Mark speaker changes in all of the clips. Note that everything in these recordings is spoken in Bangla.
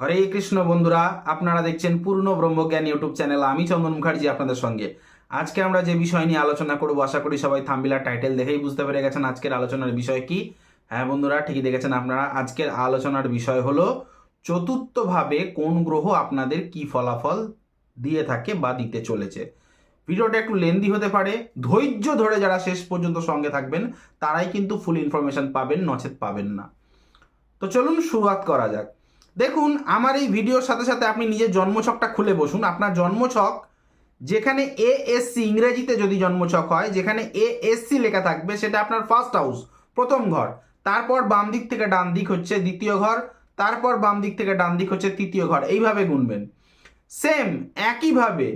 Speaker 1: হরে কৃষ্ণ বন্ধুরা, আপনারা দেখছেন পূর্ণ ব্রহ্মজ্ঞান ইউটিউব চ্যানেল, আমি চন্দন মুখার্জি আপনাদের সঙ্গে। আজকে আমরা যে বিষয় নিয়ে আলোচনা করব, আশা করি সবাই থাম্বিলার টাইটেল দেখেই বুঝতে পেরে গেছেন আজকের আলোচনার বিষয় কি। হ্যাঁ বন্ধুরা, ঠিকই দেখেছেন আপনারা, আজকের আলোচনার বিষয় হলো চতুর্থভাবে কোন গ্রহ আপনাদের কি ফলাফল দিয়ে থাকে বা দিতে চলেছে। ভিডিওটা একটু লেন্দি হতে পারে, ধৈর্য ধরে যারা শেষ পর্যন্ত সঙ্গে থাকবেন, তারাই কিন্তু ফুল ইনফরমেশন পাবেন, নচেত পাবেন না। তো চলুন শুরুয়াত করা যাক। দেখুন, আমার এই ভিডিওর সাথে সাথে আপনি নিজের জন্মছকটা খুলে বসুন। আপনার জন্মছক, যেখানে এ এসসি ইংরেজিতে যদি জন্মছক হয়, যেখানে এ এসসি লেখা থাকবে, সেটা আপনার ফার্স্ট হাউস প্রথম ঘর। তারপর বাম দিক থেকে ডান দিক হচ্ছে দ্বিতীয় ঘর, তারপর বাম দিক থেকে ডান দিক হচ্ছে তৃতীয় ঘর। এইভাবে গুনবেন। সেম একইভাবে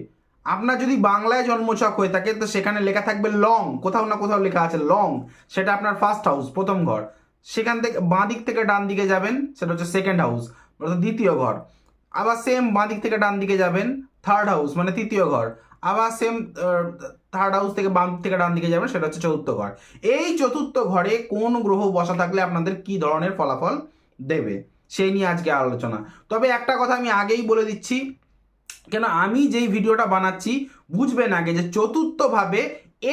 Speaker 1: আপনার যদি বাংলায় জন্মছক হয়ে থাকে, তো সেখানে লেখা থাকবে লং কোথাও না কোথাও লেখা আছে লং সেটা আপনার ফার্স্ট হাউস প্রথম ঘর। সেখান থেকে বাঁ দিক থেকে ডান দিকে যাবেন, সেটা হচ্ছে সেকেন্ড হাউস অর্থাৎ দ্বিতীয় ঘর। আবার সেম বাঁ দিক থেকে ডান দিকে যাবেন থার্ড হাউস মানে তৃতীয় ঘর। আবার সেম থার্ড হাউস থেকে বাম থেকে ডান দিকে যাবেন, সেটা হচ্ছে চতুর্থ ঘর। এই চতুর্থ ঘরে কোন গ্রহ বসা থাকলে আপনাদের কি ধরনের ফলাফল দেবে সেই নিয়ে আজকে আলোচনা। তবে একটা কথা আমি আগেই বলে দিচ্ছি, কেন আমি যেই ভিডিওটা বানাচ্ছি, বুঝবেন আগে যে চতুর্থভাবে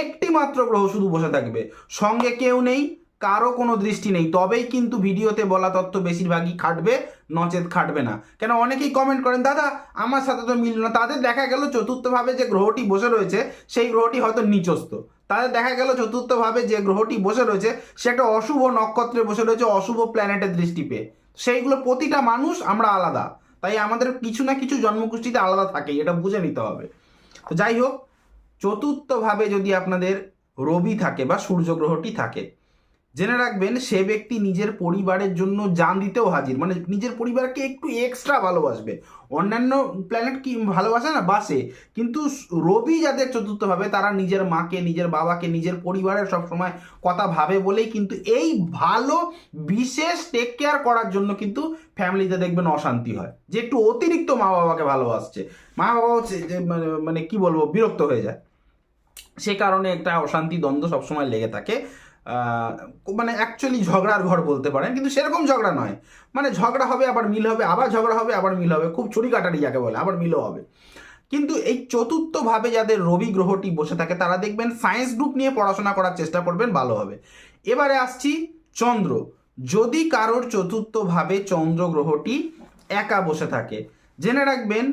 Speaker 1: একটি মাত্র গ্রহ শুধু বসে থাকবে। সঙ্গে কেউ নেই কারও কোনো দৃষ্টি নেই। তবেই কিন্তু ভিডিওতে বলা তথ্য বেশিরভাগই খাটবে, নচেত খাটবে না। কেন অনেকেই কমেন্ট করেন, দাদা, আমার সাথে তো মিলল না। তাদের দেখা গেল চতুর্থভাবে যে গ্রহটি বসে রয়েছে, সেই গ্রহটি হয়তো নিচস্থ। তাদের দেখা গেল চতুর্থভাবে যে গ্রহটি বসে রয়েছে সেটা অশুভ নক্ষত্রে বসে রয়েছে, অশুভ প্ল্যানেটের দৃষ্টি পেয়ে। সেইগুলো প্রতিটা মানুষ আমরা আলাদা। তাই আমাদের কিছু না কিছু জন্মগোষ্ঠীতে আলাদা থাকে এটা বুঝে নিতে হবে। তো যাই হোক, চতুর্থভাবে যদি আপনাদের রবি থাকে বা সূর্য গ্রহটি থাকে জেনে রাখবেন, সে ব্যক্তি নিজের পরিবারের জন্য জান দিতেও হাজির। মানে নিজের পরিবারকে একটু এক্সট্রা ভালোবাসবে। অন্যান্য প্ল্যানেট কি ভালোবাসে না? বাসে। কিন্তু রবি যাদের চতুর্থভাবে, তারা নিজের মাকে, নিজের বাবাকে, নিজের পরিবারের সবসময় কথা ভাবে বলেই কিন্তু এই ভালো, বিশেষ টেক কেয়ার করার জন্য কিন্তু ফ্যামিলিতে দেখবেন অশান্তি হয়। যে একটু অতিরিক্ত মা বাবাকে ভালোবাসছে। মা বাবা হচ্ছে যে মানে মানে কি বলব, বিরক্ত হয়ে যায়। সে কারণে একটা অশান্তি, দ্বন্দ্ব সবসময় লেগে থাকে। মানে অ্যাকচুয়ালি ঝগড়ার ঘর বলতে পারেন, কিন্তু সেরকম ঝগড়া নয়। মানে ঝগড়া হবে, আবার মিল হবে, আবার ঝগড়া হবে, আবার মিল হবে, খুব ছুরি কাটারি যাকে বলে, আবার মিলও হবে। কিন্তু এই চতুর্থভাবে যাদের রবি গ্রহটি বসে থাকে, তারা দেখবেন সায়েন্স গ্রুপ নিয়ে পড়াশোনা করার চেষ্টা করবেন, ভালো হবে। এবারে আসছি চন্দ্র। যদি কারোর চতুর্থভাবে চন্দ্র গ্রহটি একা বসে থাকে, জেনে রাখবেন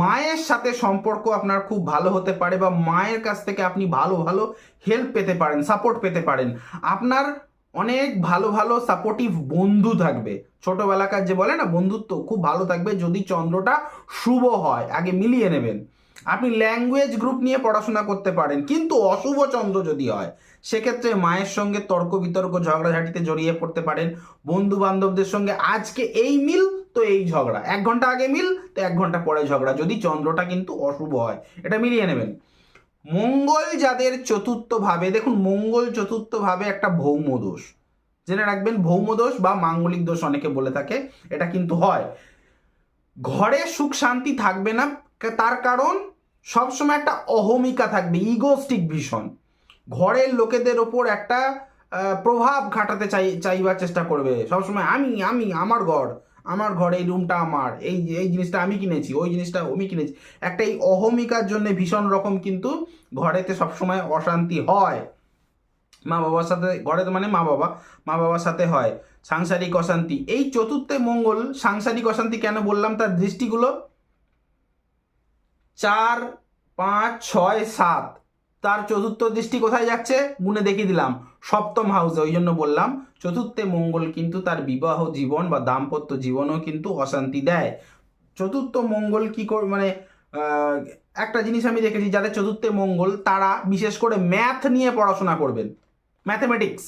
Speaker 1: মায়ের সাথে সম্পর্ক আপনার খুব ভালো হতে পারে বা মায়ের কাছ থেকে আপনি ভালো ভালো হেল্প পেতে পারেন সাপোর্ট পেতে পারেন। আপনার অনেক ভালো ভালো সাপোর্টিভ বন্ধু থাকবে। ছোটবেলাকার যে বলে না, বন্ধুত্ব খুব ভালো থাকবে যদি চন্দ্রটা শুভ হয়, আগে মিলিয়ে নেবেন। আপনি ল্যাঙ্গুয়েজ গ্রুপ নিয়ে পড়াশোনা করতে পারেন, কিন্তু অশুভ চন্দ্র যদি হয়, সেক্ষেত্রে মায়ের সঙ্গে তর্ক বিতর্ক, ঝগড়াঝাটিতে জড়িয়ে পড়তে পারেন। বন্ধু বান্ধবদের সঙ্গে আজকে এই মিল তো এই ঝগড়া। এক ঘণ্টা আগে মিল, তো এক ঘণ্টা পরে ঝগড়া। যদি চন্দ্রটা কিন্তু অশুভ হয়, এটা মিলিয়ে নেবেন। মঙ্গল যাদের চতুর্থ ভাবে দেখুন মঙ্গল চতুর্থ ভাবে একটা ভৌম দোষ। জেনে রাখবেন, ভৌম দোষ বা মাঙ্গলিক দোষ অনেকে বলে থাকে, এটা কিন্তু হয়। ঘরে সুখ শান্তি থাকবে না তার কারণ সবসময় একটা অহমিকা থাকবে ইগোস্টিক ভীষণ। ঘরের লোকেদের ওপর একটা প্রভাব খাটাতে চাই, চাইবার চেষ্টা করবে। সবসময়, আমি আমি, আমার ঘর। আমার ঘরে এই রুমটা আমার। এই এই জিনিসটা আমি কিনেছি, ওই জিনিসটা আমি কিনেছি। একটা এই অহমিকার জন্য ভীষণ রকম কিন্তু ঘরেতে সবসময় অশান্তি হয়। মা বাবার সাথে ঘরে তো মানে মা বাবা, মা বাবার সাথে হয় সাংসারিক অশান্তি। এই চতুর্থে মঙ্গল সাংসারিক অশান্তি কেন বললাম তার দৃষ্টিগুলো? চার, পাঁচ, ছয়, সাত। তার চতুর্থ দৃষ্টি কোথায় যাচ্ছে? গুনে দেখিয়ে দিলাম। সপ্তম হাউসে ওই জন্য বললাম, চতুর্থে মঙ্গল কিন্তু তার বিবাহ জীবন বা দাম্পত্য জীবনও কিন্তু অশান্তি দেয়। চতুর্থ মঙ্গল কি মানে একটা জিনিস আমি দেখেছি, যাদের চতুর্থে মঙ্গল, তারা বিশেষ করে ম্যাথ নিয়ে পড়াশোনা করবেন। ম্যাথমেটিক্স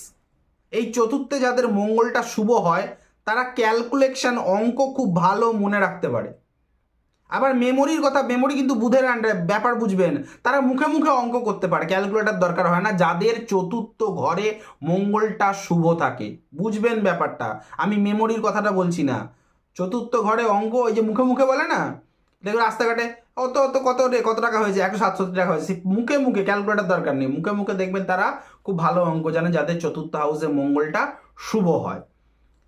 Speaker 1: এই চতুর্থে যাদের মঙ্গলটা শুভ হয়, তারা ক্যালকুলেশন অঙ্ক খুব ভালো মনে রাখতে পারে। আবার মেমোরির কথা মেমোরি কিন্তু বুধের আন্ডারে ব্যাপার বুঝবেন। তারা মুখে মুখে অঙ্ক করতে পারে ক্যালকুলেটার দরকার হয় না, যাদের চতুর্থ ঘরে মঙ্গলটা শুভ থাকে। বুঝবেন ব্যাপারটা, আমি মেমোরির কথাটা বলছি না। চতুর্থ ঘরে অঙ্ক ওই যে মুখে মুখে বলে না? দেখবে রাস্তাঘাটে, অত অত, কত রে, কত টাকা হয়েছে? একশো সাতষট্টি টাকা হয়েছে। মুখে মুখে ক্যালকুলেটার দরকার নেই। মুখে মুখে দেখবেন তারা খুব ভালো অঙ্ক জানে, যাদের চতুর্থ হাউসে মঙ্গলটা শুভ হয়।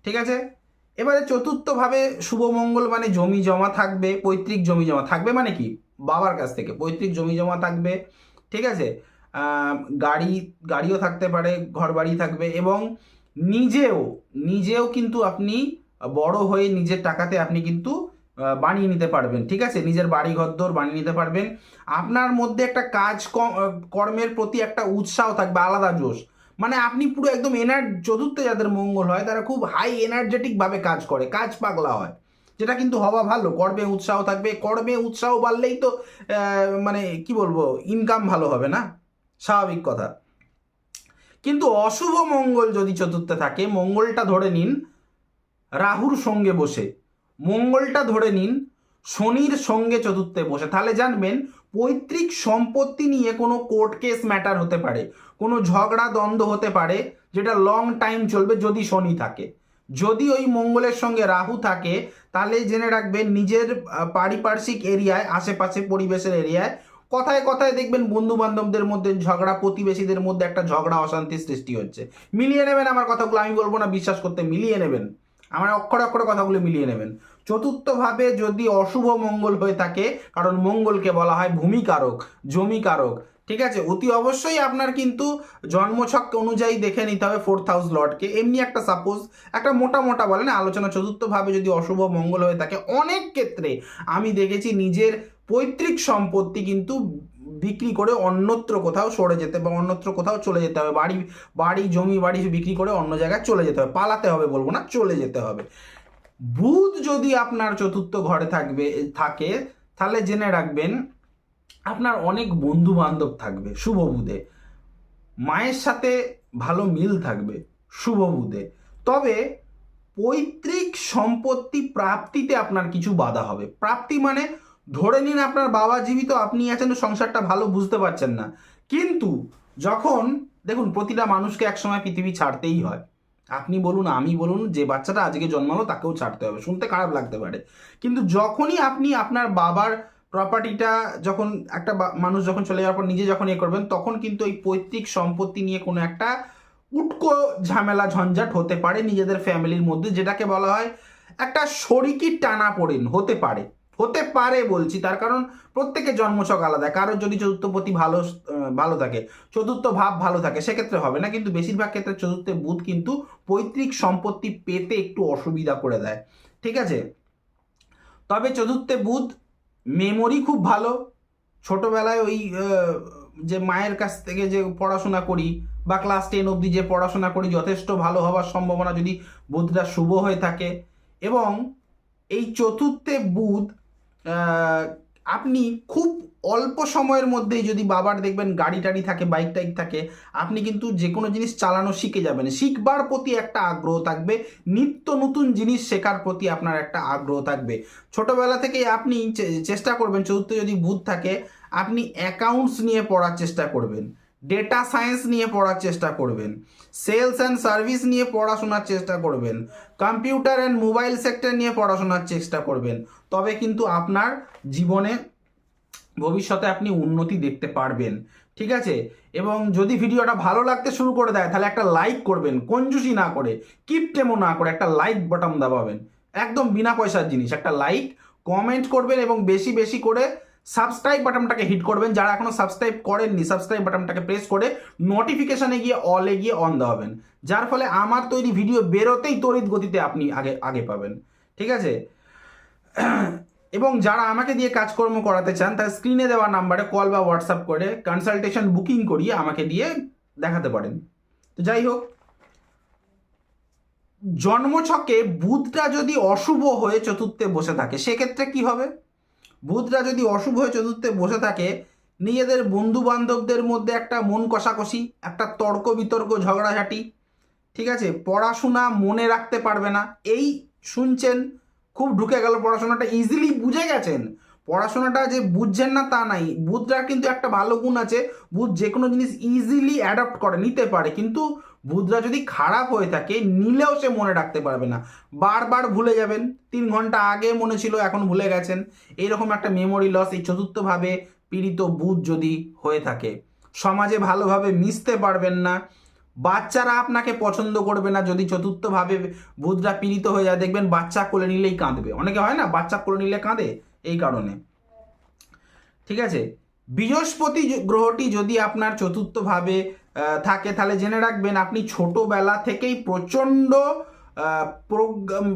Speaker 1: ঠিক আছে? এবারে চতুর্থভাবে শুভ মঙ্গল মানে জমি জমা থাকবে, পৈতৃক জমি জমা থাকবে মানে কি? বাবার কাছ থেকে পৈতৃক জমি জমা থাকবে, ঠিক আছে? গাড়ি, গাড়িও থাকতে পারে ঘর বাড়ি থাকবে এবং নিজেও নিজেও কিন্তু আপনি বড় হয়ে নিজের টাকাতে আপনি কিন্তু বানিয়ে নিতে পারবেন, ঠিক আছে? নিজের বাড়ি ঘরদোর বানিয়ে নিতে পারবেন। আপনার মধ্যে একটা কাজ কর্মের প্রতি একটা উৎসাহ থাকবে, আলাদা জোশ। মানে আপনি পুরো একদম এনার চতুর্থে যাদের মঙ্গল হয়, তারা খুব হাই এনার্জেটিক ভাবে কাজ করে, কাজ পাগলা হয়। যেটা কিন্তু হওয়া ভালো, কর্মে উৎসাহ থাকবে। কর্মে উৎসাহ বাড়লেই তো মানে কি বলব ইনকাম ভালো হবে না? স্বাভাবিক কথা। কিন্তু অশুভ মঙ্গল যদি চতুর্থে থাকে, মঙ্গলটা ধরে নিন, রাহুর সঙ্গে বসে। মঙ্গলটা ধরে নিন শনির সঙ্গে চতুর্থে বসে। তাহলে জানবেন, পৈতৃক সম্পত্তি নিয়ে কোনো কোর্ট কেস ম্যাটার হতে পারে। কোনো ঝগড়া, দ্বন্দ্ব হতে পারে, যেটা লং টাইম চলবে যদি শনি থাকে। যদি ওই মঙ্গলের সঙ্গে রাহু থাকে, তাহলে জেনে রাখবেন নিজের পারিপার্শ্বিক এরিয়ায়, আশেপাশে পরিবেশের এরিয়ায়, কথায় কথায় দেখবেন বন্ধু বান্ধবদের মধ্যে ঝগড়া, প্রতিবেশীদের মধ্যে একটা ঝগড়া, অশান্তির সৃষ্টি হচ্ছে। মিলিয়ে নেবেন আমার কথাগুলো, আমি বলব না, বিশ্বাস করতে মিলিয়ে নেবেন। আমার অক্ষরে অক্ষরে কথাগুলো মিলিয়ে নেবেন। চতুর্থভাবে যদি অশুভ মঙ্গল হয়ে থাকে, কারণ মঙ্গলকে বলা হয় ভূমিকারক, জমিকারক, ঠিক আছে? অতি অবশ্যই আপনার কিন্তু জন্মছক অনুযায়ী দেখে নিতে হবে ফোর্থ হাউস লর্ডকে। এমনি একটা সাপোজ একটা মোটা মোটা বলে না আলোচনা চতুর্থভাবে যদি অশুভ মঙ্গল হয়ে থাকে, অনেক ক্ষেত্রে আমি দেখেছি নিজের পৈতৃক সম্পত্তি কিন্তু বিক্রি করে অন্যত্র কোথাও সরে যেতে বা অন্যত্র কোথাও চলে যেতে হবে। বাড়ি বাড়ি, জমি, বাড়ি বিক্রি করে অন্য জায়গায় চলে যেতে হবে। পালাতে হবে বলব না, চলে যেতে হবে। বুধ যদি আপনার চতুর্থ ঘরে থাকবে, থাকে, তাহলে জেনে রাখবেন আপনার অনেক বন্ধু বান্ধব থাকবে শুভ বুধে। মায়ের সাথে ভালো মিল থাকবে শুভ বুধে। তবে পৈতৃক সম্পত্তি প্রাপ্তিতে আপনার কিছু বাধা হবে। প্রাপ্তি মানে ধরে নিন আপনার বাবা জীবিত, আপনি আছেন, সংসারটা ভালো, বুঝতে পারছেন না। কিন্তু যখন, দেখুন, প্রতিটা মানুষকে একসময় পৃথিবী ছাড়তেই হয়। আপনি বলুন, আমি বলুন, যে বাচ্চাটা আজকে জন্মালো, তাকেও ছাড়তে হবে। শুনতে খারাপ লাগতে পারে। কিন্তু যখনই আপনি আপনার বাবার প্রপার্টিটা যখন একটা মানুষ যখন চলে যাওয়ার পর নিজে যখন ইয়ে করবেন, তখন কিন্তু ওই পৈতৃক সম্পত্তি নিয়ে কোনো একটা উটকো ঝামেলা, ঝঞ্ঝাট হতে পারে নিজেদের ফ্যামিলির মধ্যে, যেটাকে বলা হয় একটা শরিকির টানা পড়েন, হতে পারে। হতে পারে বলছি, তার কারণ প্রত্যেকের জন্মছক আলাদা, কারোর যদি চতুর্থপতি ভালো ভালো থাকে, চতুর্থ ভাব ভালো থাকে, সেক্ষেত্রে হবে না, কিন্তু বেশিরভাগ ক্ষেত্রে চতুর্থে বুধ কিন্তু পৈতৃক সম্পত্তি পেতে একটু অসুবিধা করে দেয়, ঠিক আছে? তবে চতুর্থে বুধ মেমোরি খুব ভালো, ছোটবেলায় ওই যে মায়ের কাছ থেকে যে পড়াশোনা করি বা ক্লাস টেন অবধি যে পড়াশোনা করি, যথেষ্ট ভালো হওয়ার সম্ভাবনা যদি বুধটা শুভ হয়ে থাকে, এবং এই চতুর্থে বুধ আপনি খুব অল্প সময়ের মধ্যেই যদি বাবার দেখবেন গাড়ি টাড়ি থাকে বাইক টাইক থাকে, আপনি কিন্তু যে কোনো জিনিস চালানো শিখে যাবেন। শিখবার প্রতি একটা আগ্রহ থাকবে, নিত্য নতুন জিনিস শেখার প্রতি আপনার একটা আগ্রহ থাকবে। ছোটোবেলা থেকেই আপনি চেষ্টা করবেন, চতুর্থ যদি বুধ থাকে, আপনি অ্যাকাউন্টস নিয়ে পড়ার চেষ্টা করবেন। ডেটা সায়েন্স নিয়ে পড়ার চেষ্টা করবেন। সেলস অ্যান্ড সার্ভিস নিয়ে পড়াশোনার চেষ্টা করবেন। কম্পিউটার অ্যান্ড মোবাইল সেক্টর নিয়ে পড়াশোনার চেষ্টা করবেন। তবে কিন্তু আপনার জীবনে, ভবিষ্যতে আপনি উন্নতি দেখতে পারবেন। ঠিক আছে? এবং যদি ভিডিওটা ভালো লাগতে শুরু করে দেয়, তাহলে একটা লাইক করবেন কঞ্জুসি না করে কিপ টেমো না করে একটা লাইক বটন দাবাবেন। একদম বিনা পয়সার জিনিস, একটা লাইক কমেন্ট করবেন এবং বেশি বেশি করে সাবস্ক্রাইব বাটনটাকে হিট করবেন। যারা এখনও সাবস্ক্রাইব করেননি, সাবস্ক্রাইব বাটনটাকে প্রেস করে নোটিফিকেশনে গিয়ে অলে গিয়ে অন দেওয়াবেন যার ফলে আমার তৈরি ভিডিও বেরোতেই তড়িৎ গতিতে আপনি আগে আগে পাবেন। ঠিক আছে? এবং যারা আমাকে দিয়ে কাজকর্ম করাতে চান, তারা স্ক্রিনে দেওয়া নাম্বারে কল বা হোয়াটসঅ্যাপ করে কনসালটেশন বুকিং করিয়ে আমাকে দিয়ে দেখাতে পারেন। তো যাই হোক, জন্মছকে বুধটা যদি অশুভ হয়ে চতুর্থে বসে থাকে, সেক্ষেত্রে কি হবে? বুধটা যদি অশুভ চতুর্থে বসে থাকে, নিজেদের বন্ধু বান্ধবদের মধ্যে একটা মন কষাকষি, একটা তর্ক বিতর্ক ঝগড়াঝাটি, ঠিক আছে? পড়াশোনা মনে রাখতে পারবে না। এই শুনছেন, খুব ঢুকে গেল পড়াশোনাটা ইজিলি বুঝে গেছেন। পড়াশোনাটা যে বুঝছেন না, তা নাই। বুধরা কিন্তু একটা ভালো গুণ আছে বুধ যে কোনো জিনিস ইজিলি অ্যাডাপ্ট করে, নিতে পারে। কিন্তু বুধরা যদি খারাপ হয়ে থাকে, নিলেও সে মনে রাখতে পারবে না। বারবার ভুলে যাবেন। তিন ঘণ্টা আগে মনে ছিল, এখন ভুলে গেছেন। এরকম একটা মেমোরি লস এই চতুর্থভাবে পীড়িত বুধ যদি হয়ে থাকে, সমাজে ভালোভাবে মিশতে পারবেন না। বাচ্চারা আপনাকে পছন্দ করবে না, যদি চতুর্থভাবে বুধরা পীড়িত হয়ে যায়, দেখবেন বাচ্চা কোলে নিলেই কাঁদবে। অনেকে হয় না, বাচ্চা কোলে নিলে কাঁদে, এই কারণে। ঠিক আছে? বৃহস্পতি গ্রহটি যদি আপনার চতুর্থভাবে থাকে, তাহলে জেনে রাখবেন আপনি ছোটবেলা থেকেই প্রচণ্ড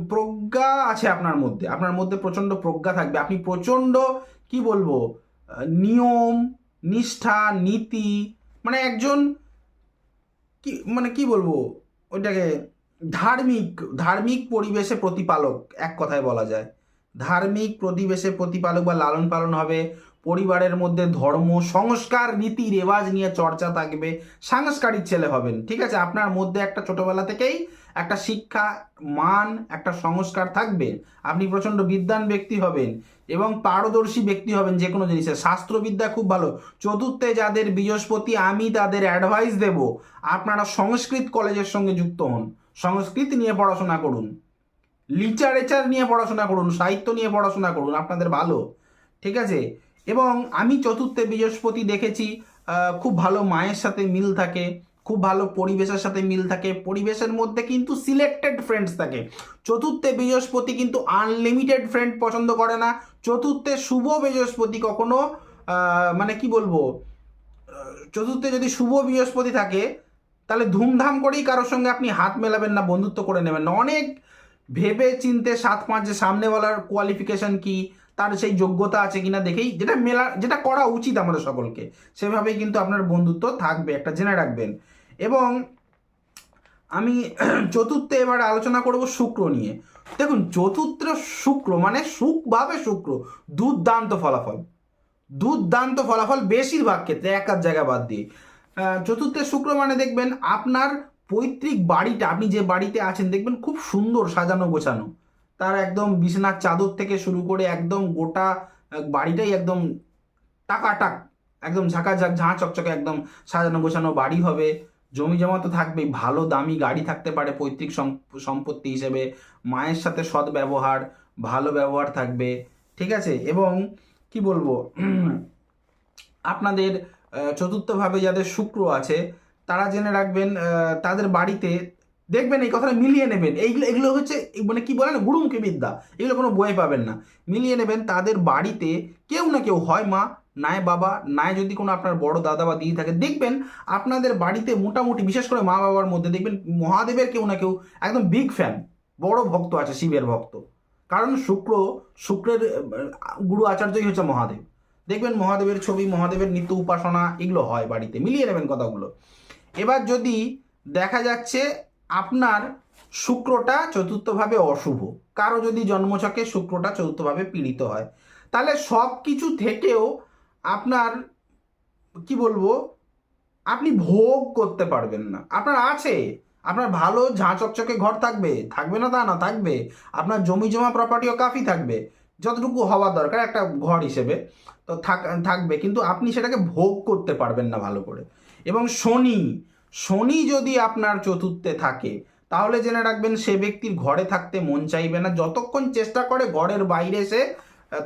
Speaker 1: প্রজ্ঞা- আছে আপনার মধ্যে। আপনার মধ্যে প্রচণ্ড প্রজ্ঞা থাকবে। আপনি প্রচণ্ড, কি বলব নিয়ম, নিষ্ঠা, নীতি মানে একজন কি মানে কি বলব, ওইটাকে ধার্মিক ধার্মিক পরিবেশে প্রতিপালক, এক কথায় বলা যায়। ধার্মিক প্রতিবেশে প্রতিপালক বা লালন পালন হবে পরিবারের মধ্যে ধর্ম, সংস্কার রীতি রেওয়াজ নিয়ে চর্চা থাকবে, সাংস্কারিক ছেলে হবেন, ঠিক আছে? আপনার মধ্যে একটা ছোটবেলা থেকেই একটা শিক্ষা, মান, একটা সংস্কার থাকবে। আপনি প্রচণ্ড বিদ্যান ব্যক্তি হবেন এবং পারদর্শী ব্যক্তি হবেন যে কোনো জিনিসে। শাস্ত্রবিদ্যা খুব ভালো। চতুর্থে যাদের বৃহস্পতি, আমি তাদের অ্যাডভাইস দেব, আপনারা সংস্কৃত কলেজের সঙ্গে যুক্ত হন। সংস্কৃত নিয়ে পড়াশোনা করুন। লিটারেচার নিয়ে পড়াশোনা করুন, সাহিত্য নিয়ে পড়াশোনা করুন, আপনাদের ভালো, ঠিক আছে? এবং আমি চতুর্থে বৃহস্পতি দেখেছি খুব ভালো মায়ের সাথে মিল থাকে, খুব ভালো পরিবেশের সাথে মিল থাকে, পরিবেশের মধ্যে কিন্তু সিলেক্টেড ফ্রেন্ডস থাকে। চতুর্থে বৃহস্পতি কিন্তু আনলিমিটেড ফ্রেন্ড পছন্দ করে না, চতুর্থে শুভ বৃহস্পতি কখনো মানে কি বলব চতুর্থে যদি শুভ বৃহস্পতি থাকে, তাহলে ধুমধাম করেই কারোর সঙ্গে আপনি হাত মেলাবেন না, বন্ধুত্ব করে নেবেন অনেক ভেবে চিনতে সাত পাঁচ যে সামনেওয়ালার কোয়ালিফিকেশন কি তার সেই যোগ্যতা আছে কিনা দেখেই যেটা মেলা, যেটা করা উচিত আমাদের সকলকে, সেভাবেই কিন্তু আপনার বন্ধুত্ব থাকবে, একটা জেনে রাখবেন। এবং আমি চতুর্থে এবার আলোচনা করব শুক্র নিয়ে। দেখুন, চতুর্থ শুক্র মানে সুখভাবে শুক্র, দুর্দান্ত ফলাফল। দুর্দান্ত ফলাফল বেশিরভাগ ক্ষেত্রে, এক আধ জায়গা বাদ দিয়ে। চতুর্থে শুক্র মানে দেখবেন, আপনার পৈতৃক বাড়িটা, আপনি যে বাড়িতে আছেন, দেখবেন খুব সুন্দর সাজানো গোছানো। তার একদম বিছানার চাদর থেকে শুরু করে একদম গোটা বাড়িটাই একদম টাকাটাক, একদম ঝাঁকাঝাক, ঝাঁ চকচকে একদম সাজানো গোছানো বাড়ি হবে। জমি জমা তো থাকবেই, ভালো দামি গাড়ি থাকতে পারে পৈতৃক সম্পত্তি হিসেবে, মায়ের সাথে সৎ ব্যবহার, ভালো ব্যবহার থাকবে, ঠিক আছে? এবং কি বলব, আপনাদের চতুর্থভাবে যাদের শুক্র আছে, তারা জেনে রাখবেন তাদের বাড়িতে দেখবেন এই কথাটা মিলিয়ে নেবেন। এইগুলো এগুলো হচ্ছে মানে কি বলে না গুরুমুখী বিদ্যা। এগুলো কোনো বই পাবেন না। মিলিয়ে নেবেন তাদের বাড়িতে কেউ না কেউ, হয় মা, নাই বাবা, নাই যদি কোনো আপনার বড় দাদা বা দিদি থাকে, দেখবেন আপনাদের বাড়িতে মোটামুটি, বিশেষ করে মা বাবার মধ্যে, দেখবেন মহাদেবের কেউ না কেউ একদম বিগ ফ্যান বড় ভক্ত আছে, শিবের ভক্ত। কারণ শুক্র, শুক্রের গুরু আচার্যই হচ্ছে মহাদেব। দেখবেন মহাদেবের ছবি, মহাদেবের নিত্য উপাসনা, এগুলো হয় বাড়িতে। মিলিয়ে নেবেন কথাগুলো। এবার যদি দেখা যাচ্ছে আপনার শুক্রটা চতুর্থভাবে অশুভ। কারও যদি জন্মছকে শুক্রটা চতুর্থভাবে পীড়িত হয়। তাহলে সব কিছু থেকেও আপনার, কি বলব, আপনি ভোগ করতে পারবেন না। আপনার আছে। আপনার ভালো ঝাঁ চকচকে ঘর থাকবে। থাকবে না তা না, থাকবে। আপনার জমি জমা প্রপার্টিও কাফি থাকবে। যতটুকু হওয়া দরকার একটা ঘর হিসেবে তো থাক, থাকবে। কিন্তু আপনি সেটাকে ভোগ করতে পারবেন না ভালো করে। এবং শনি শনি যদি আপনার চতুর্থে থাকে, তাহলে জেনে রাখবেন সে ব্যক্তির ঘরে থাকতে মন চাইবে না। যতক্ষণ চেষ্টা করে ঘরের বাইরে সে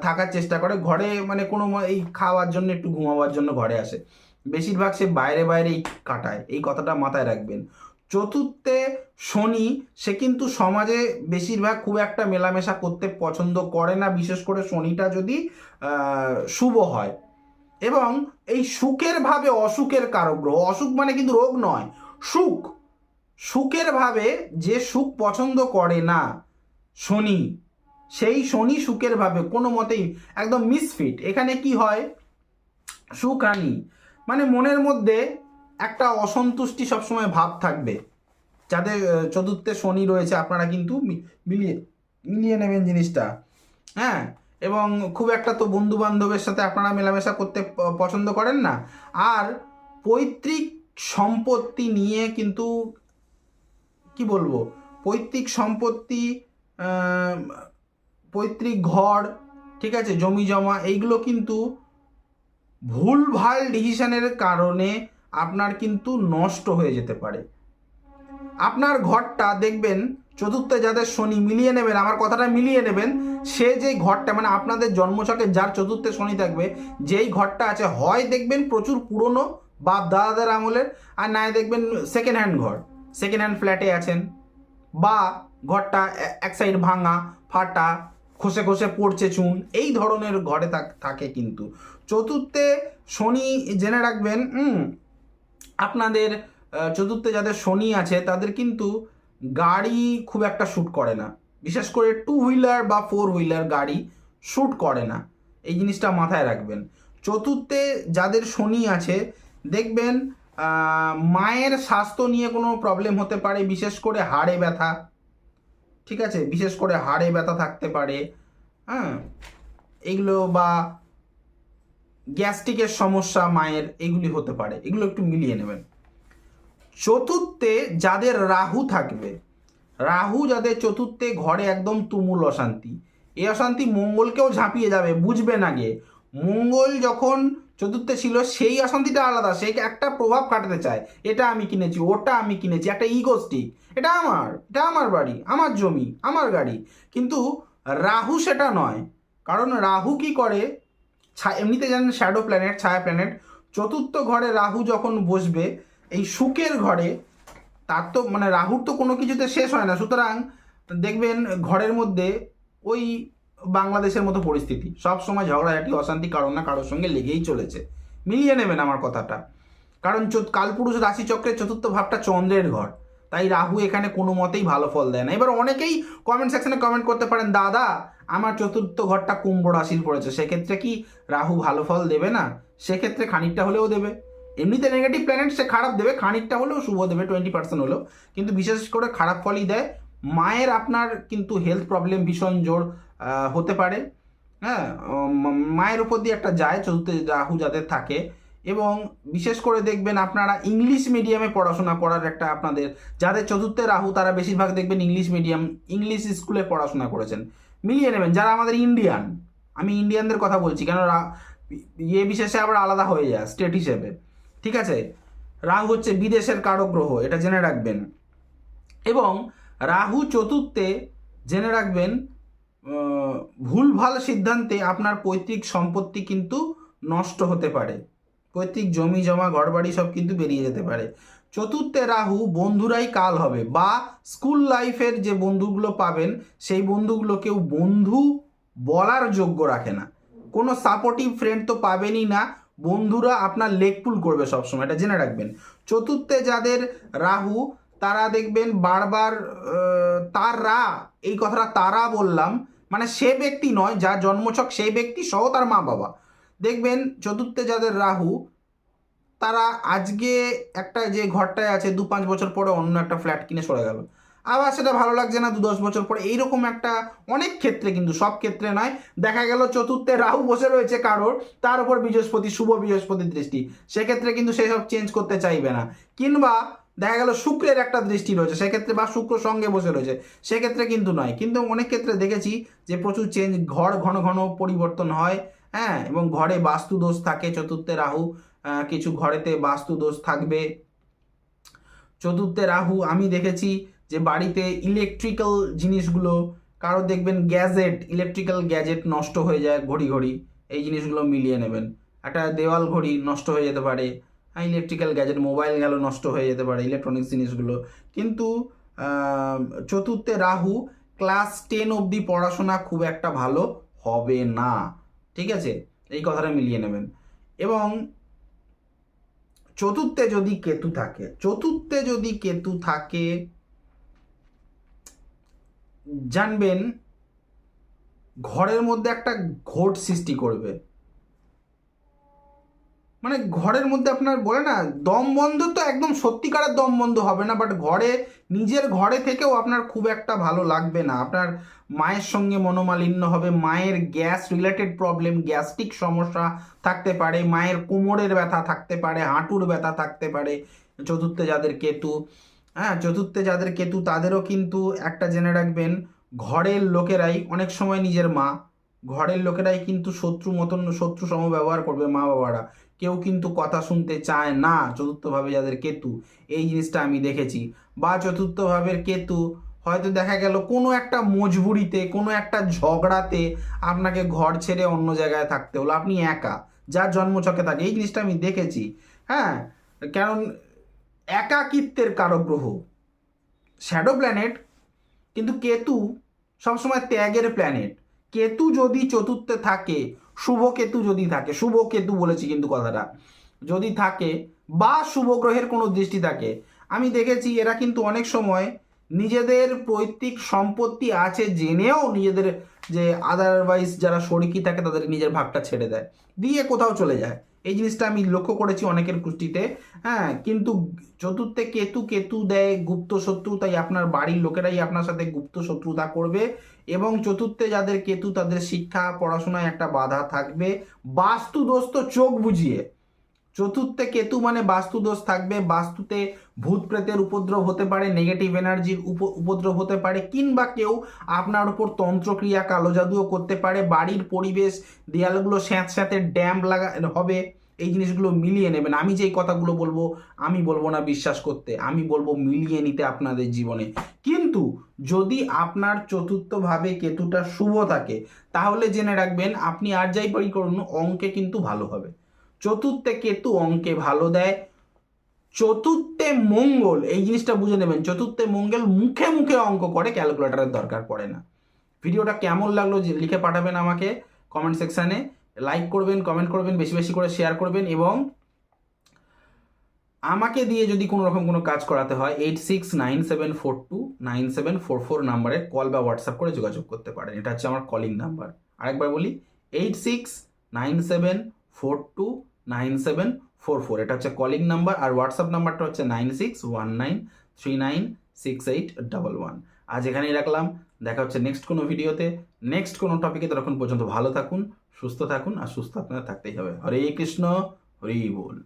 Speaker 1: থাকার চেষ্টা করে, ঘরে মানে কোনো এই খাওয়ার জন্য একটু ঘুমাবার জন্য ঘরে আসে। বেশিরভাগ সে বাইরে বাইরেই কাটায়। এই কথাটা মাথায় রাখবেন। চতুর্থে শনি, সে কিন্তু সমাজে বেশিরভাগ খুব একটা মেলামেশা করতে পছন্দ করে না। বিশেষ করে শনিটা যদি শুভ হয় এবং এই সুখের ভাবে অসুখের কারক গ্রহ অসুখ মানে কিন্তু রোগ নয় সুখ। সুখের ভাবে যে সুখ পছন্দ করে না শনি সেই শনি সুখের ভাবে কোনো মতেই একদম মিসফিট এখানে কি হয়? সুখ হানি। মানে মনের মধ্যে একটা অসন্তুষ্টি সবসময় ভাব থাকবে। আহ, চতুর্থে শনি রয়েছে আপনারা কিন্তু মিলিয়ে মিলিয়ে নেবেন জিনিসটা। হ্যাঁ? এবং খুব একটা তো বন্ধু বান্ধবের সাথে আপনারা মেলামেশা করতে পছন্দ করেন না। আর পৈতৃক সম্পত্তি নিয়ে কিন্তু, কি বলব? পৈতৃক সম্পত্তি পৈতৃক ঘর, ঠিক আছে, জমি জমা, এইগুলো কিন্তু ভুলভাল ডিসিশনের কারণে আপনার কিন্তু নষ্ট হয়ে যেতে পারে। আপনার ঘরটা দেখবেন চতুর্থে যাদের শনি মিলিয়ে নেবেন, আমার কথাটা মিলিয়ে নেবেন, সে যেই ঘরটা মানে আপনাদের জন্মছকে যার চতুর্থে শনি থাকবে, যেই ঘরটা আছে, হয় দেখবেন প্রচুর পুরনো বাপ দাদাদের আমলের, আর নাই দেখবেন সেকেন্ড হ্যান্ড ঘর। সেকেন্ড হ্যান্ড ফ্ল্যাটে আছেন, বা ঘরটা এক সাইড ভাঙা, ফাটা, খসে খসে পড়ছে চুন, এই ধরনের ঘরে থাকে কিন্তু। চতুর্থে শনি জেনে রাখবেন আপনাদের চতুর্থে যাদের শনি আছে, তাদের কিন্তু গাড়ি খুব একটা শ্যুট করে না। বিশেষ করে টু হুইলার বা ফোর হুইলার গাড়ি শ্যুট করে না। এই জিনিসটা মাথায় রাখবেন। চতুর্থে যাদের শনি আছে, দেখবেন মায়ের স্বাস্থ্য নিয়ে কোনো প্রবলেম হতে পারে, বিশেষ করে হাড়ে ব্যথা। ঠিক আছে? বিশেষ করে হাড়ে ব্যথা থাকতে পারে। হ্যাঁ? এগুলো বা গ্যাস্ট্রিকের সমস্যা মায়ের, এগুলি হতে পারে। এগুলো একটু মিলিয়ে নেবেন। চতুর্থে যাদের রাহু থাকবে, রাহু যাদের চতুর্থে ঘরে একদম তুমুল অশান্তি, এই অশান্তি মঙ্গলকেও ঝাঁপিয়ে যাবে বুঝবেন আগে মঙ্গল যখন চতুর্থে ছিল, সেই অশান্তিটা আলাদা, সে একটা প্রভাব কাটাতে চায়, এটা আমি কিনেছি, ওটা আমি কিনেছি, একটা ইগোস্টিক এটা আমার এটা আমার বাড়ি, আমার জমি, আমার গাড়ি। কিন্তু রাহু সেটা নয়, কারণ রাহু কি করে? এমনিতে জানেন শ্যাডো প্ল্যানেট ছায়া প্ল্যানেট চতুর্থ ঘরে রাহু যখন বসবে এই সুখের ঘরে তার তো মানে রাহুর তো কোনো কিছুতে শেষ হয় না। সুতরাং দেখবেন ঘরের মধ্যে ওই বাংলাদেশের মতো পরিস্থিতি। সব সময় ঝগড়াঝাটি, অশান্তি কারণ না কারোর সঙ্গে লেগেই চলেছে। মিলিয়ে নেবেন আমার কথাটা। কারণ কালপুরুষ রাশিচক্রের চতুর্থ ভাবটা চন্দ্রের ঘর। তাই রাহু এখানে কোনো মতেই ভালো ফল দেয় না। এবার অনেকেই কমেন্ট সেকশনে কমেন্ট করতে পারেন, দাদা, আমার চতুর্থ ঘরটা কুম্ভ রাশির পড়েছে। সেক্ষেত্রে কি রাহু ভালো ফল দেবে না? সেক্ষেত্রে খানিকটা হলেও দেবে। এমনিতে নেগেটিভ প্ল্যানেট সে খারাপ দেবে, খানিকটা হলেও শুভ দেবে টোয়েন্টি পার্সেন্ট হলেও। কিন্তু বিশেষ করে খারাপ ফলই দেয়। মায়ের আপনার কিন্তু হেলথ প্রবলেম ভীষণ জোর হতে পারে। হ্যাঁ মায়ের উপর দিয়ে একটা যায়, চতুর্থ রাহু যাদের থাকে। এবং বিশেষ করে দেখবেন আপনারা ইংলিশ মিডিয়ামে পড়াশোনা করার একটা আপনাদের, যাদের চতুর্থে রাহু তারা বেশিরভাগ দেখবেন ইংলিশ মিডিয়াম ইংলিশ স্কুলে পড়াশোনা করেছেন। মিলিয়ে নেবেন, যারা আমাদের ইন্ডিয়ান আমি ইন্ডিয়ানদের কথা বলছি কেন ইয়ে বিশেষে আবার আলাদা হয়ে যায় স্টেট হিসেবে। ঠিক আছে? রাহু হচ্ছে বিদেশের কারক গ্রহ এটা জেনে রাখবেন। এবং রাহু চতুর্থে জেনে রাখবেন ভুলভাল সিদ্ধান্তে আপনার পৈতৃক সম্পত্তি কিন্তু নষ্ট হতে পারে। পৈতৃক জমি, জমা, ঘরবাড়ি সব কিন্তু বেরিয়ে যেতে পারে। চতুর্থে রাহু বন্ধুরাই কাল হবে, বা স্কুল লাইফের যে বন্ধুগুলো পাবেন, সেই বন্ধুগুলো কেউ বন্ধু বলার যোগ্য রাখে না। কোনো সাপোর্টিভ ফ্রেন্ড তো পাবেনই না বন্ধুরা আপনার লেগ পুল করবে সবসময়, এটা জেনে রাখবেন। চতুর্থে যাদের রাহু, তারা দেখবেন বারবার তারা, এই কথাটা তারা বললাম মানে সে ব্যক্তি নয়, যার জন্মছক সেই ব্যক্তি সহ তার মা বাবা। দেখবেন চতুর্থে যাদের রাহু, তারা আজকে একটা যে ঘরটায় আছে দু পাঁচ বছর পরে অন্য একটা ফ্ল্যাট কিনে সরে গেল। আবার সেটা ভালো লাগছে না, দু দশ বছর পরে। এইরকম একটা অনেক ক্ষেত্রে কিন্তু, সব ক্ষেত্রে নয়। দেখা গেল চতুর্থে রাহু বসে রয়েছে কারোর, তার উপর বৃহস্পতি, শুভ বৃহস্পতির দৃষ্টি। সেক্ষেত্রে কিন্তু সেসব চেঞ্জ করতে চাইবে না। কিংবা দেখা গেল শুক্রের একটা দৃষ্টি রয়েছে, সেক্ষেত্রে বা শুক্র সঙ্গে বসে রয়েছে, সেক্ষেত্রে কিন্তু নয়। কিন্তু অনেক ক্ষেত্রে দেখেছি যে প্রচুর চেঞ্জ ঘর ঘন ঘন পরিবর্তন হয় হ্যাঁ? এবং ঘরে বাস্তু দোষ থাকে, চতুর্থে রাহু কিছু ঘরেতে বাস্তু দোষ থাকবে। চতুর্থে রাহু আমি দেখেছি যে বাড়িতে ইলেকট্রিক্যাল জিনিসগুলো, কারও দেখবেন গ্যাজেট ইলেকট্রিক্যাল গ্যাজেট নষ্ট হয়ে যায় ঘড়ি ঘড়ি, এই জিনিসগুলো মিলিয়ে নেবেন। একটা দেওয়াল ঘড়ি নষ্ট হয়ে যেতে পারে হ্যাঁ ইলেকট্রিক্যাল গ্যাজেট মোবাইল গেল নষ্ট হয়ে যেতে পারে ইলেকট্রনিক্স জিনিসগুলো। কিন্তু চতুর্থে রাহু ক্লাস টেন অবধি পড়াশোনা খুব একটা ভালো হবে না, ঠিক আছে? এই কথাটা মিলিয়ে নেবেন। এবং চতুর্থে যদি কেতু থাকে, চতুর্থে যদি কেতু থাকে জানবেন, ঘরের মধ্যে একটা ঘোট সৃষ্টি করবে। মানে ঘরের মধ্যে আপনার বলে না, দম বন্ধ তো একদম সত্যিকারের দম বন্ধ হবে না বাট ঘরে, নিজের ঘরে থেকেও আপনার খুব একটা ভালো লাগবে না। আপনার মায়ের সঙ্গে মনোমালিন্য হবে, মায়ের গ্যাস রিলেটেড প্রবলেম গ্যাস্ট্রিক সমস্যা থাকতে পারে, মায়ের কোমরের ব্যথা থাকতে পারে, হাঁটুর ব্যথা থাকতে পারে, চতুর্থে যাদের কেতু। হ্যাঁ চতুর্থে যাদের কেতু, তাদেরও কিন্তু একটা জেনে রাখবেন, ঘরের লোকেরাই অনেক সময় নিজের মা। ঘরের লোকেরাই কিন্তু শত্রু মতন, শত্রু সম ব্যবহার করবে মা বাবারা। কেউ কিন্তু কথা শুনতে চায় না চতুর্থভাবে যাদের কেতু। এই জিনিসটা আমি দেখেছি। বা চতুর্থ ভাবের কেতু, হয়তো দেখা গেল কোনো একটা মজবুরিতে, কোনো একটা ঝগড়াতে আপনাকে ঘর ছেড়ে অন্য জায়গায় থাকতে হলো। আপনি একা, যার জন্মছকে থাকে। এই জিনিসটা আমি দেখেছি। হ্যাঁ কারণ একাকিত্বের কারক গ্রহ শ্যাডো প্ল্যানেট কিন্তু কেতু সবসময় ত্যাগের প্ল্যানেট কেতু যদি চতুর্থে থাকে, শুভ কেতু যদি থাকে, শুভ কেতু বলেছি কিন্তু কথাটা, যদি থাকে বা শুভ গ্রহের কোনো দৃষ্টি থাকে, আমি দেখেছি এরা কিন্তু অনেক সময় নিজেদের পৈতৃক সম্পত্তি আছে জেনেও নিজেদের যে আদারওয়াইজ যারা শরিকি থাকে তাদের নিজের ভাগটা ছেড়ে দেয়। দিয়ে কোথাও চলে যায়। এই জিনিসটা আমি লক্ষ্য করেছি অনেকের কুষ্টিতে। হ্যাঁ কিন্তু চতুর্থে কেতু কেতু দেয় গুপ্ত শত্রু, তাই আপনার বাড়ির লোকেরাই আপনার সাথে গুপ্ত শত্রুতা করবে। এবং চতুর্থে যাদের কেতু, তাদের শিক্ষা, পড়াশোনায় একটা বাধা থাকবে। বাস্তু দোষ চোখ বুঝিয়ে। চতুর্থে কেতু মানে বাস্তু দোষ থাকবে। বাস্তুতে ভূত প্রেতের উপদ্রব হতে পারে নেগেটিভ এনার্জির উপ- উপদ্রব হতে পারে, কিংবা কেউ আপনার উপর তন্ত্রক্রিয়া কালো জাদুও করতে পারে। বাড়ির পরিবেশ, দেয়ালগুলো স্যাঁত স্যাঁতে ড্যাম লাগা, হবে, এই জিনিসগুলো মিলিয়ে নেবেন। আমি যেই কথাগুলো বলব, আমি বলব না বিশ্বাস করতে, আমি বলব মিলিয়ে নিতে আপনাদের জীবনে। কিন্তু যদি আপনার চতুর্থভাবে কেতুটা শুভ থাকে, তাহলে জেনে রাখবেন, আপনি আর যাই পারি করুন, অঙ্কে কিন্তু ভালো হবে। চতুর্থে কেতু অঙ্কে ভালো দেয়। চতুর্থে মঙ্গল, এই জিনিসটা বুঝে নেবেন, চতুর্থে মঙ্গল মুখে মুখে অঙ্ক করে, ক্যালকুলেটারের দরকার পড়ে না। ভিডিওটা কেমন লাগল লিখে পাঠাবেন আমাকে কমেন্ট সেকশানে লাইক করবেন কমেন্ট করবেন, বেশি বেশি করে শেয়ার করবেন এবং আমাকে দিয়ে যদি কোনো রকম কোনো কাজ করাতে হয় eight six nine seven four two nine seven four four নাম্বারে কল বা হোয়াটসঅ্যাপ করে যোগাযোগ করতে পারেন। এটা হচ্ছে আমার কলিং নাম্বার আরেকবার বলি eight six nine seven four two nine seven four four. এটা হচ্ছে কলিং নাম্বার আর হোয়াটসঅ্যাপ নাম্বারটা হচ্ছে nine six one nine three nine six eight double one. আজ এখানেই রাখলাম। দেখা হচ্ছে নেক্সট কোনো ভিডিওতে। নেক্সট কোনো টপিকে তখন পর্যন্ত ভালো থাকুন, সুস্থ থাকুন আর সুস্থ আপনারা থাকতেই হবে। হরে কৃষ্ণ, হরি বল।